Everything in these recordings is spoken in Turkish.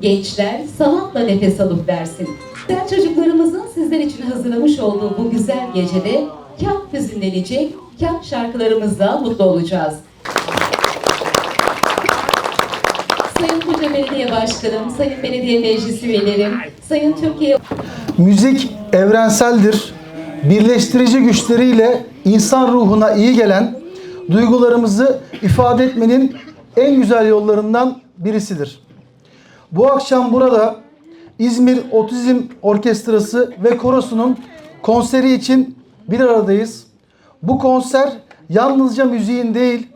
gençler sanatla nefes alıp versin. Güzel çocuklarımızın sizler için hazırlamış olduğu bu güzel gecede kah hüzünlenecek, kah şarkılarımızla mutlu olacağız. Sayın Koca Belediye Başkanım, Sayın Belediye Meclis Üyelerim, Sayın Türkiye Müzik evrenseldir. Birleştirici güçleriyle insan ruhuna iyi gelen duygularımızı ifade etmenin en güzel yollarından birisidir. Bu akşam burada İzmir Otizm Orkestrası ve Korosu'nun konseri için bir aradayız. Bu konser yalnızca müziğin değil,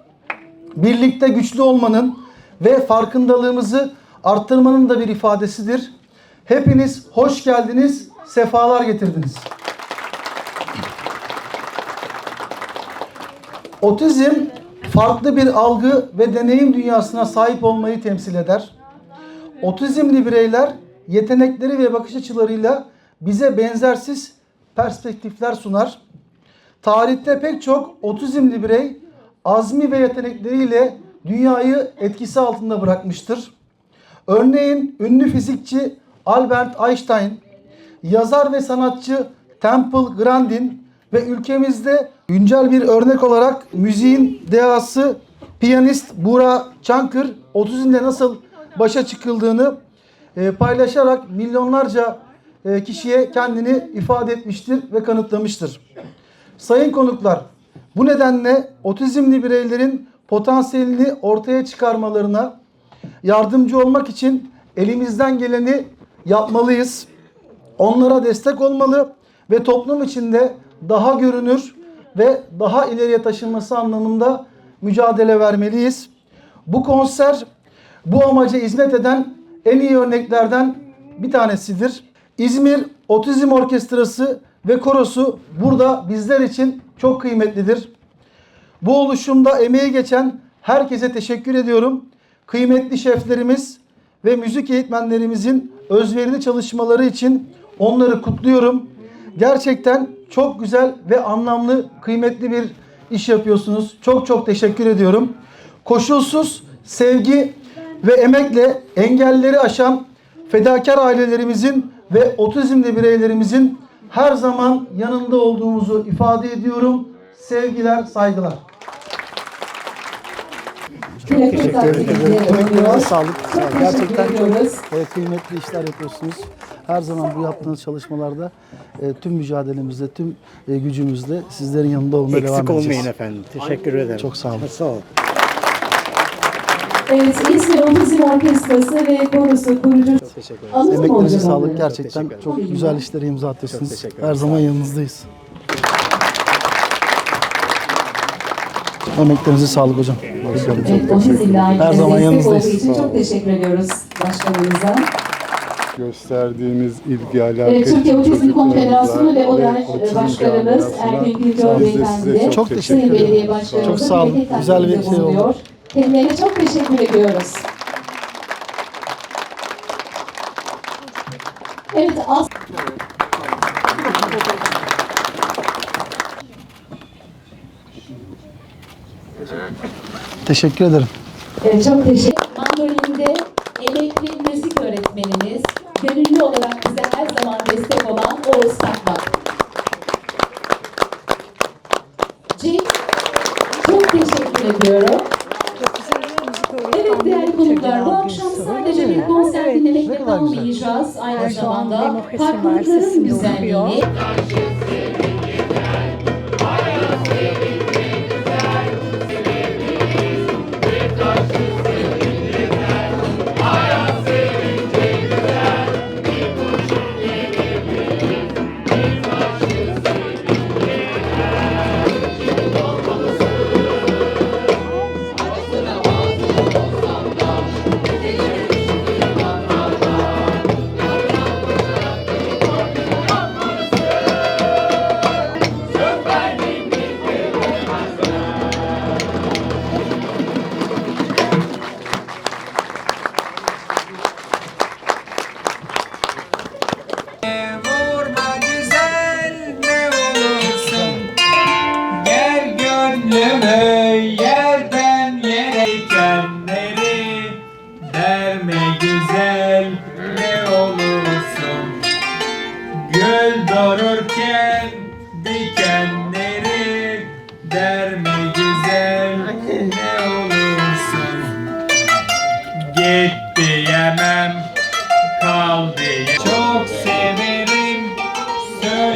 birlikte güçlü olmanın ve farkındalığımızı arttırmanın da bir ifadesidir. Hepiniz hoş geldiniz, sefalar getirdiniz. Otizm farklı bir algı ve deneyim dünyasına sahip olmayı temsil eder. Otizmli bireyler yetenekleri ve bakış açılarıyla bize benzersiz perspektifler sunar. Tarihte pek çok otizmli birey azmi ve yetenekleriyle dünyayı etkisi altında bırakmıştır. Örneğin ünlü fizikçi Albert Einstein, yazar ve sanatçı Temple Grandin ve ülkemizde güncel bir örnek olarak müziğin dehası piyanist Buğra Çankır otizmle nasıl başa çıkıldığını e, paylaşarak milyonlarca e, kişiye kendini ifade etmiştir ve kanıtlamıştır. Sayın konuklar, bu nedenle otizmli bireylerin potansiyelini ortaya çıkarmalarına yardımcı olmak için elimizden geleni yapmalıyız. Onlara destek olmalı ve toplum içinde daha görünür ve daha ileriye taşınması anlamında mücadele vermeliyiz. Bu konser bu amaca hizmet eden en iyi örneklerden bir tanesidir. İzmir Otizm Orkestrası ve Korosu burada bizler için çok kıymetlidir. Bu oluşumda emeği geçen herkese teşekkür ediyorum. Kıymetli şeflerimiz ve müzik eğitmenlerimizin özverili çalışmaları için onları kutluyorum. Gerçekten çok güzel ve anlamlı, kıymetli bir iş yapıyorsunuz. Çok çok teşekkür ediyorum. Koşulsuz sevgi ve emekle engelleri aşan fedakar ailelerimizin ve otizmli bireylerimizin her zaman yanında olduğumuzu ifade ediyorum. Sevgiler, saygılar. Çok teşekkür Emeklerinize sağlık. Çok Gerçekten teşekkür çok ediyoruz. e, kıymetli işler yapıyorsunuz. Her zaman bu yaptığınız çalışmalarda e, tüm mücadelemizde, tüm e, gücümüzle sizlerin yanında olmaya devam Eksik edeceğiz. olmayın efendim. Teşekkür ederim. Çok sağ olun. Sağ olun. Evet, İzmir Otizm Orkestrası ve Korosu kurucu Teşekkür ederim. Emeklerinize sağlık. Gerçekten çok ederim. güzel işlere imza atıyorsunuz. Her zaman yanınızdayız. Emeklerinize sağlık hocam. Evet, otizmle Her zaman yanınızdayız. olduğu için çok teşekkür ediyoruz başkanımıza. gösterdiğiniz ilgi alaka Evet, Türkiye Otizm Konfederasyonu ve ODER otizm Başkanımız biz de Beyefendi çok Çok teşekkür ederim. Çok sağ olun. Güzel bir şey oldu. Kendilerine çok teşekkür ediyoruz. Evet, as Teşekkür ederim. Evet, çok teşekkür Mandolinde emekli müzik öğretmenimiz, gönüllü olarak bize her zaman destek olan Oğuz Takmak. Cenk, çok teşekkür ediyorum. Konuklar, bu akşam sadece bir konser dinlemekle kalmayacağız. Aynı zamanda farklılıkların güzelliğini,